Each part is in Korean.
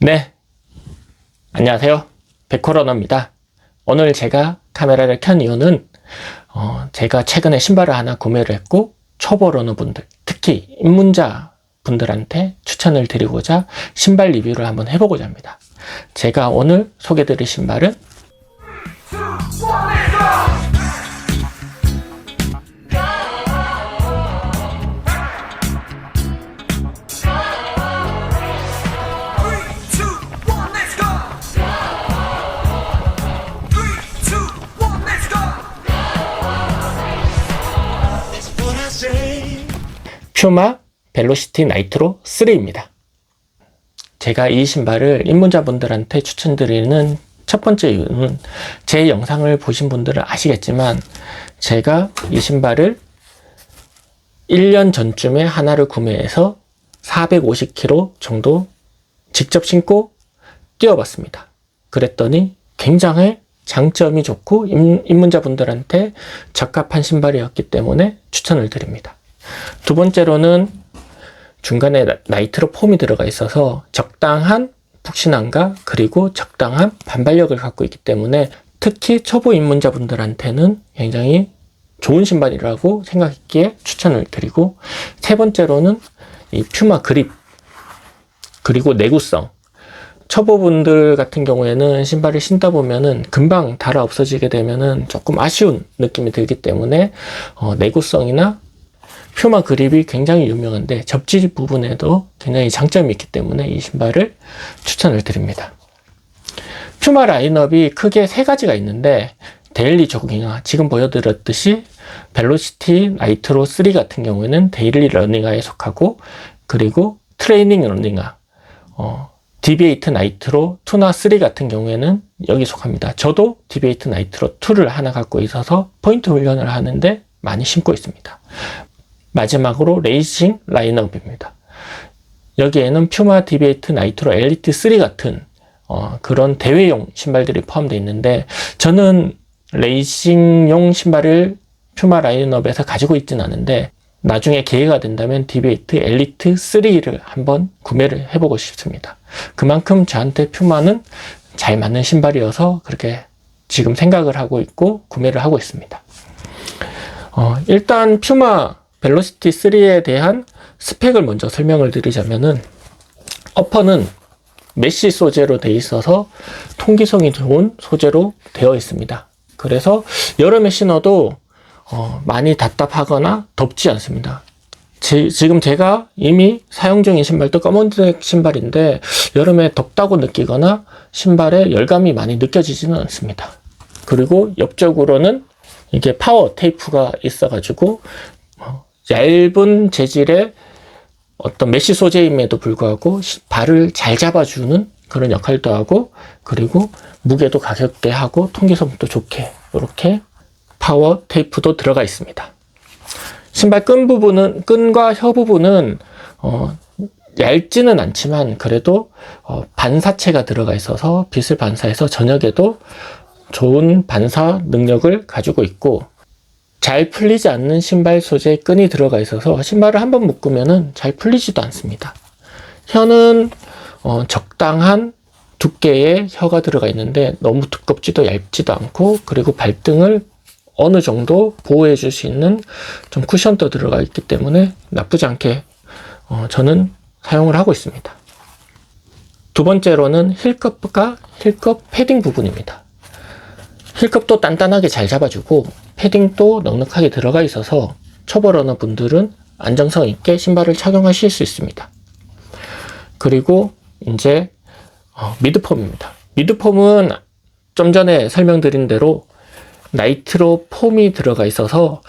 네. 안녕하세요. 백호러너입니다. 오늘 제가 카메라를 켠 이유는, 어, 제가 최근에 신발을 하나 구매를 했고, 초보 러너 분들, 특히 입문자 분들한테 추천을 드리고자 신발 리뷰를 한번 해보고자 합니다. 제가 오늘 소개드릴 신발은 퓨마 벨로시티 나이트로 3입니다. 제가 이 신발을 입문자분들한테 추천드리는 첫 번째 이유는 제 영상을 보신 분들은 아시겠지만 제가 이 신발을 1년 전쯤에 하나를 구매해서 450km 정도 직접 신고 뛰어봤습니다. 그랬더니 굉장히 장점이 좋고 입- 입문자분들한테 적합한 신발이었기 때문에 추천을 드립니다. 두 번째로는 중간에 나- 나이트로 폼이 들어가 있어서 적당한 푹신함과 그리고 적당한 반발력을 갖고 있기 때문에 특히 초보 입문자분들한테는 굉장히 좋은 신발이라고 생각했기에 추천을 드리고 세 번째로는 이 퓨마 그립 그리고 내구성. 초보분들 같은 경우에는 신발을 신다 보면은 금방 달아 없어지게 되면은 조금 아쉬운 느낌이 들기 때문에 어, 내구성이나 퓨마 그립이 굉장히 유명한데 접지 부분에도 굉장히 장점이 있기 때문에 이 신발을 추천을 드립니다. 퓨마 라인업이 크게 세 가지가 있는데 데일리 조깅화 지금 보여드렸듯이 벨로시티 나이트로 3 같은 경우에는 데일리 러닝화에 속하고 그리고 트레이닝 러닝화 어, 디베이트 나이트로 2나 3 같은 경우에는 여기 속합니다. 저도 디베이트 나이트로 2를 하나 갖고 있어서 포인트 훈련을 하는데 많이 신고 있습니다. 마지막으로 레이싱 라인업입니다. 여기에는 퓨마 디베이트 나이트로 엘리트 3 같은 어, 그런 대회용 신발들이 포함되어 있는데 저는 레이싱용 신발을 퓨마 라인업에서 가지고 있진 않은데 나중에 기회가 된다면 디베이트 엘리트 3를 한번 구매를 해보고 싶습니다. 그만큼 저한테 퓨마는 잘 맞는 신발이어서 그렇게 지금 생각을 하고 있고 구매를 하고 있습니다. 어, 일단 퓨마 벨로시티 3에 대한 스펙을 먼저 설명을 드리자면은 어퍼는 메쉬 소재로 되어 있어서 통기성이 좋은 소재로 되어 있습니다. 그래서 여름에 신어도 어, 많이 답답하거나 덥지 않습니다. 제- 지금 제가 이미 사용 중인 신발도 검은색 신발인데 여름에 덥다고 느끼거나 신발에 열감이 많이 느껴지지는 않습니다. 그리고 옆쪽으로는 이게 파워 테이프가 있어가지고 어, 얇은 재질의 어떤 메쉬 소재임에도 불구하고 시- 발을 잘 잡아주는 그런 역할도 하고 그리고 무게도 가볍게 하고 통기성도 좋게 이렇게 파워 테이프도 들어가 있습니다. 신발 끈 부분은 끈과 혀 부분은 어, 얇지는 않지만 그래도 어, 반사체가 들어가 있어서 빛을 반사해서 저녁에도 좋은 반사 능력을 가지고 있고 잘 풀리지 않는 신발 소재에 끈이 들어가 있어서 신발을 한번 묶으면은 잘 풀리지도 않습니다. 혀는 어, 적당한 두께의 혀가 들어가 있는데 너무 두껍지도 얇지도 않고 그리고 발등을 어느 정도 보호해 줄 수 있는 좀 쿠션도 들어가 있기 때문에 나쁘지 않게 어, 저는 사용을 하고 있습니다. 두 번째로는 힐컵과 힐컵 패딩 부분입니다. 힐컵도 단단하게 잘 잡아주고 패딩도 넉넉하게 들어가 있어서 초보 러너 분들은 안정성 있게 신발을 착용하실 수 있습니다. 그리고 이제 어, 미드폼입니다. 미드폼은 좀 전에 설명드린 대로 나이트로 폼이 들어가 있어서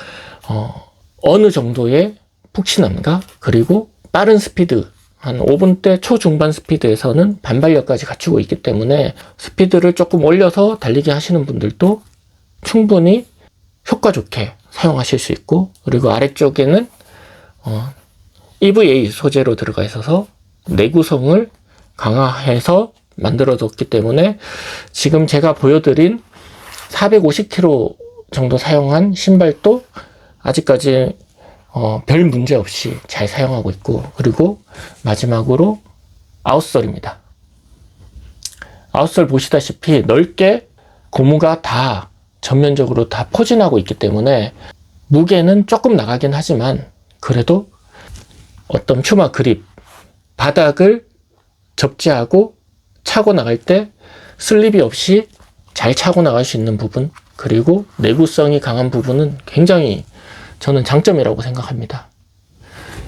어, 어느 정도의 푹신함과 그리고 빠른 스피드 한 5분대 초중반 스피드에서는 반발력까지 갖추고 있기 때문에 스피드를 조금 올려서 달리기 하시는 분들도 충분히 효과 좋게 사용하실 수 있고 그리고 아래쪽에는 어, EVA 소재로 들어가 있어서 내구성을 강화해서 만들어뒀기 때문에 지금 제가 보여드린 450km 정도 사용한 신발도 아직까지 어, 별 문제 없이 잘 사용하고 있고 그리고 마지막으로 아웃솔입니다. 아웃솔 보시다시피 넓게 고무가 다 전면적으로 다 포진하고 있기 때문에 무게는 조금 나가긴 하지만 그래도 어떤 퓨마 그립 바닥을 접지하고 차고 나갈 때 슬립이 없이 잘 차고 나갈 수 있는 부분 그리고 내구성이 강한 부분은 굉장히 저는 장점이라고 생각합니다.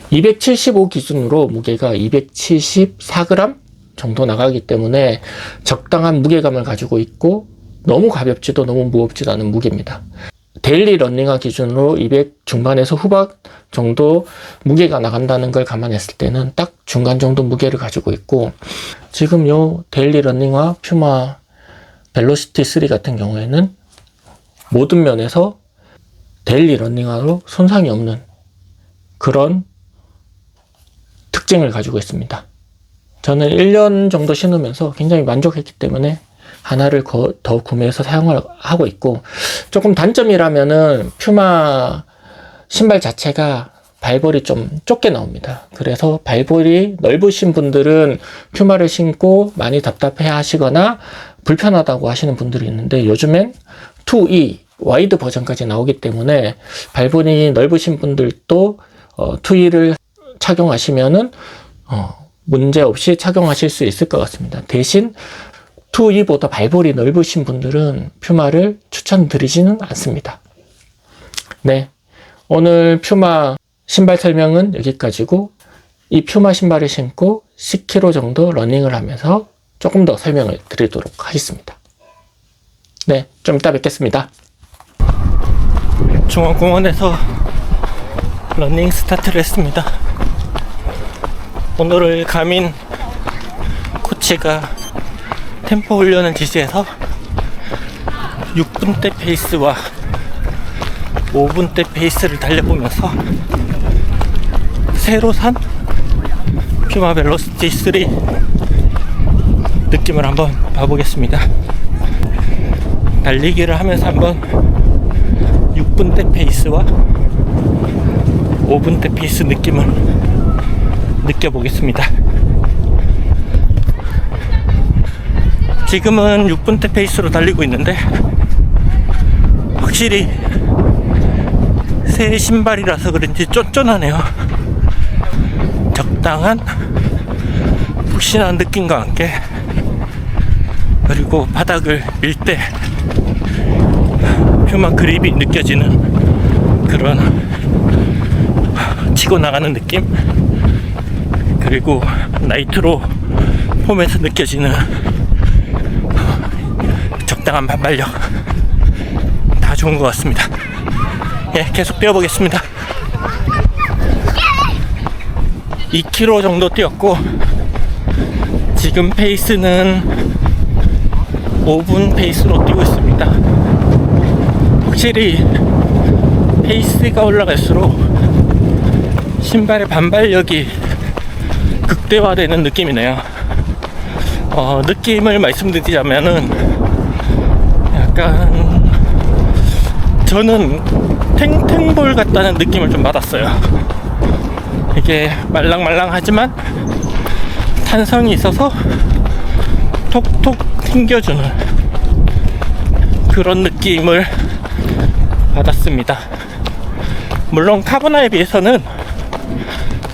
275 기준으로 무게가 274g 정도 나가기 때문에 적당한 무게감을 가지고 있고 너무 가볍지도 너무 무겁지도 않은 무게입니다. 데일리 런닝화 기준으로 200 중반에서 후반 정도 무게가 나간다는 걸 감안했을 때는 딱 중간 정도 무게를 가지고 있고 지금 요 데일리 런닝화 퓨마 벨로시티 3 같은 경우에는 모든 면에서 데일리 런닝화로 손상이 없는 그런 특징을 가지고 있습니다. 저는 1년 정도 신으면서 굉장히 만족했기 때문에 하나를 거- 더 구매해서 사용을 하고 있고 조금 단점이라면은 퓨마 신발 자체가 발볼이 좀 좁게 나옵니다. 그래서 발볼이 넓으신 분들은 퓨마를 신고 많이 답답해 하시거나 불편하다고 하시는 분들이 있는데 요즘엔 2E 와이드 버전까지 나오기 때문에 발볼이 넓으신 분들도 어, 2E를 착용하시면은 어, 문제 없이 착용하실 수 있을 것 같습니다. 대신 2E보다 발볼이 넓으신 분들은 퓨마를 추천드리지는 않습니다. 네. 오늘 퓨마 신발 설명은 여기까지고 이 퓨마 신발을 신고 10km 정도 러닝을 하면서 조금 더 설명을 드리도록 하겠습니다. 네. 좀 이따 뵙겠습니다. 중앙공원에서 러닝 스타트를 했습니다. 오늘을 가민 코치가 템포 훈련을 지시해서 6분대 페이스와 5분대 페이스를 달려보면서 새로 산 퓨마 벨로시티 3 느낌을 한번 봐보겠습니다. 달리기를 하면서 한번 6분대 페이스와 5분대 페이스 느낌을 느껴보겠습니다. 지금은 6분대 페이스로 달리고 있는데 확실히 새 신발이라서 그런지 쫀쫀하네요. 적당한 푹신한 느낌과 함께 그리고 바닥을 밀때 퓨마 그립이 느껴지는 그런 치고 나가는 느낌 그리고 나이트로 폼에서 느껴지는 적당한 반발력 다 좋은 것 같습니다. 예, 계속 뛰어보겠습니다. 2km 정도 뛰었고 지금 페이스는 5분 페이스로 뛰고 있습니다. 확실히 페이스가 올라갈수록 신발의 반발력이 극대화되는 느낌이네요. 어, 느낌을 말씀드리자면은 약간 저는 탱탱볼 같다는 느낌을 좀 받았어요. 이게 말랑말랑하지만 탄성이 있어서 톡톡 튕겨주는 그런 느낌을 받았습니다. 물론 카보나에 비해서는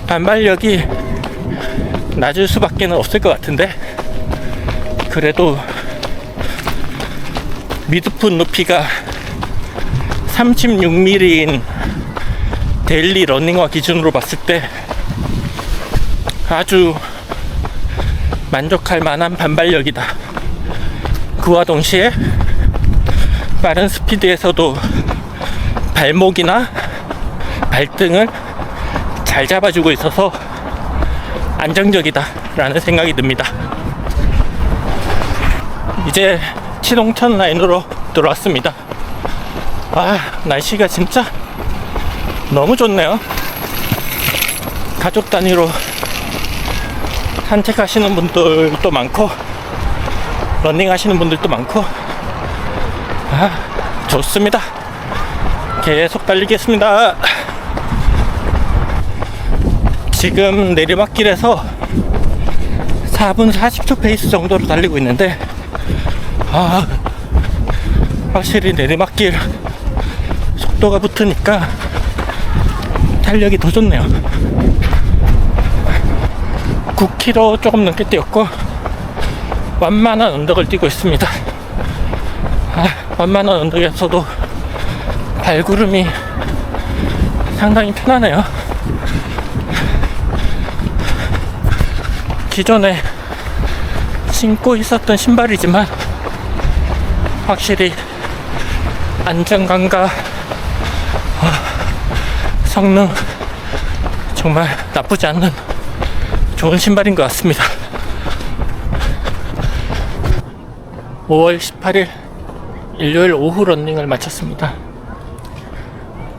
반발력이 낮을 수밖에 없을 것 같은데 그래도 미드풋 높이가 36mm인 데일리 러닝화 기준으로 봤을 때 아주 만족할 만한 반발력이다. 그와 동시에 빠른 스피드에서도 발목이나 발등을 잘 잡아주고 있어서 안정적이다 라는 생각이 듭니다. 이제 치동천 라인으로 들어왔습니다. 아, 날씨가 진짜 너무 좋네요. 가족 단위로 산책하시는 분들도 많고, 러닝 하시는 분들도 많고, 아, 좋습니다. 계속 달리겠습니다. 지금 내리막길에서 4분 40초 페이스 정도로 달리고 있는데 아, 확실히 내리막길 속도가 붙으니까 탄력이 더 좋네요. 9km 조금 넘게 뛰었고 완만한 언덕을 뛰고 있습니다. 아, 완만한 언덕에서도 발구름이 상당히 편하네요. 기존에 신고 있었던 신발이지만 확실히 안정감과 어, 성능 정말 나쁘지 않는 좋은 신발인 것 같습니다. 5월 18일 일요일 오후 런닝을 마쳤습니다.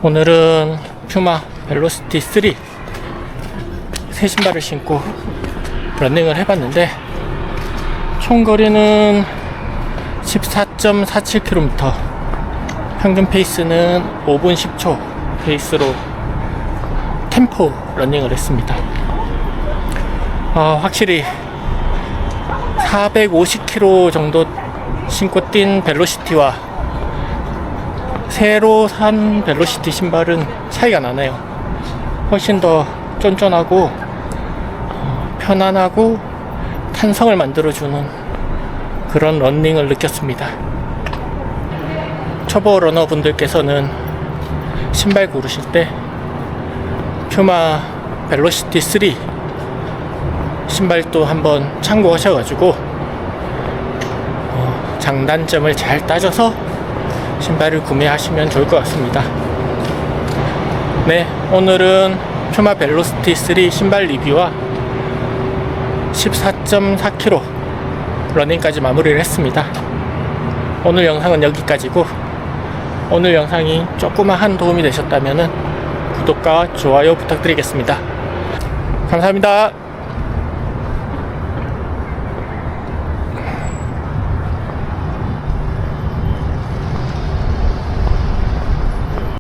오늘은 퓨마 벨로시티 3 새 신발을 신고 런닝을 해봤는데 총 거리는 14.47km 평균 페이스는 5분 10초 페이스로 템포 런닝을 했습니다. 어, 확실히 450km 정도 신고 뛴 벨로시티와 새로 산 벨로시티 신발은 차이가 나네요. 훨씬 더 쫀쫀하고 어, 편안하고 탄성을 만들어주는 그런 런닝을 느꼈습니다. 초보 러너 분들께서는 신발 고르실 때 퓨마 벨로시티 3 신발도 한번 참고하셔가지고 어, 장단점을 잘 따져서 신발을 구매하시면 좋을 것 같습니다. 네, 오늘은 퓨마 벨로시티 3 신발 리뷰와 14.4km 러닝까지 마무리를 했습니다. 오늘 영상은 여기까지고 오늘 영상이 조그마한 도움이 되셨다면 구독과 좋아요 부탁드리겠습니다. 감사합니다.